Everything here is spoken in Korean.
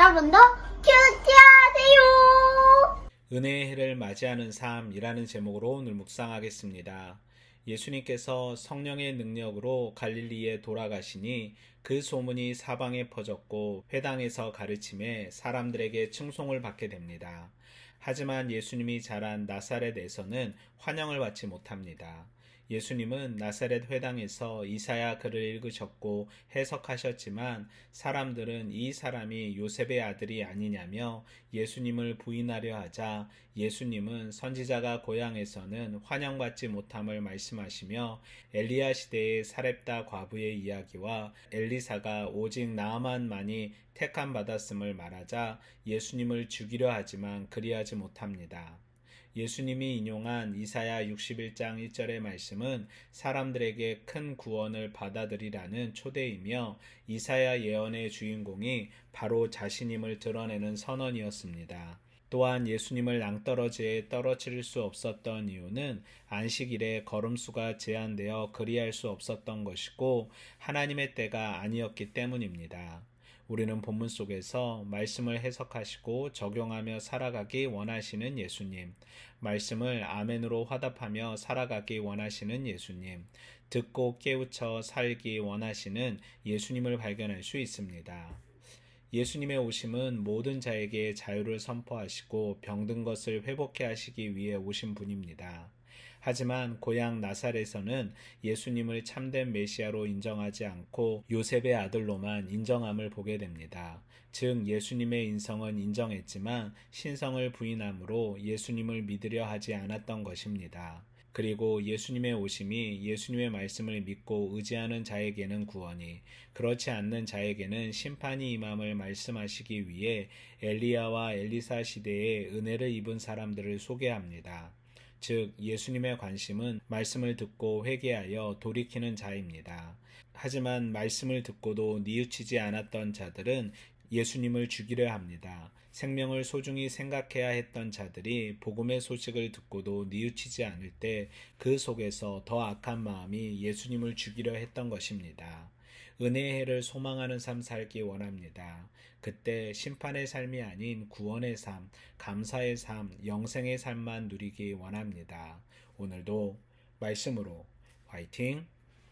여러분도 큐티하세요. 은혜의 해를 맞이하는 삶이라는 제목으로 오늘 묵상하겠습니다. 예수님께서 성령의 능력으로 갈릴리에 돌아가시니 그 소문이 사방에 퍼졌고 회당에서 가르침에 사람들에게 칭송을 받게 됩니다. 하지만 예수님이 자란 나사렛에서는 환영을 받지 못합니다. 예수님은 나사렛 회당에서 이사야 글을 읽으셨고 해석하셨지만 사람들은 이 사람이 요셉의 아들이 아니냐며 예수님을 부인하려 하자 예수님은 선지자가 고향에서는 환영받지 못함을 말씀하시며 엘리야 시대의 사렙다 과부의 이야기와 엘리사가 오직 나아만만이 택함 받았음을 말하자 예수님을 죽이려 하지만 그리하지 못합니다. 예수님이 인용한 이사야 61장 1절의 말씀은 사람들에게 큰 구원을 받아들이라는 초대이며 이사야 예언의 주인공이 바로 자신임을 드러내는 선언이었습니다. 또한 예수님을 낭떠러지에 떨어뜨릴 수 없었던 이유는 안식일에 걸음수가 제한되어 그리할 수 없었던 것이고 하나님의 때가 아니었기 때문입니다. 우리는 본문 속에서 말씀을 해석하시고 적용하며 살아가기 원하시는 예수님, 말씀을 아멘으로 화답하며 살아가기 원하시는 예수님, 듣고 깨우쳐 살기 원하시는 예수님을 발견할 수 있습니다. 예수님의 오심은 모든 자에게 자유를 선포하시고 병든 것을 회복해 하시기 위해 오신 분입니다. 하지만 고향 나살에서는 예수님을 참된 메시아로 인정하지 않고 요셉의 아들로만 인정함을 보게 됩니다. 즉 예수님의 인성은 인정했지만 신성을 부인함으로 예수님을 믿으려 하지 않았던 것입니다. 그리고 예수님의 오심이 예수님의 말씀을 믿고 의지하는 자에게는 구원이 그렇지 않는 자에게는 심판이 임함을 말씀하시기 위해 엘리야와 엘리사 시대에 은혜를 입은 사람들을 소개합니다. 즉 예수님의 관심은 말씀을 듣고 회개하여 돌이키는 자입니다. 하지만 말씀을 듣고도 뉘우치지 않았던 자들은 예수님을 죽이려 합니다. 생명을 소중히 생각해야 했던 자들이 복음의 소식을 듣고도 뉘우치지 않을 때 그 속에서 더 악한 마음이 예수님을 죽이려 했던 것입니다. 은혜의 해를 소망하는 삶 살기 원합니다. 그때 심판의 삶이 아닌 구원의 삶, 감사의 삶, 영생의 삶만 누리기 원합니다. 오늘도 말씀으로 화이팅!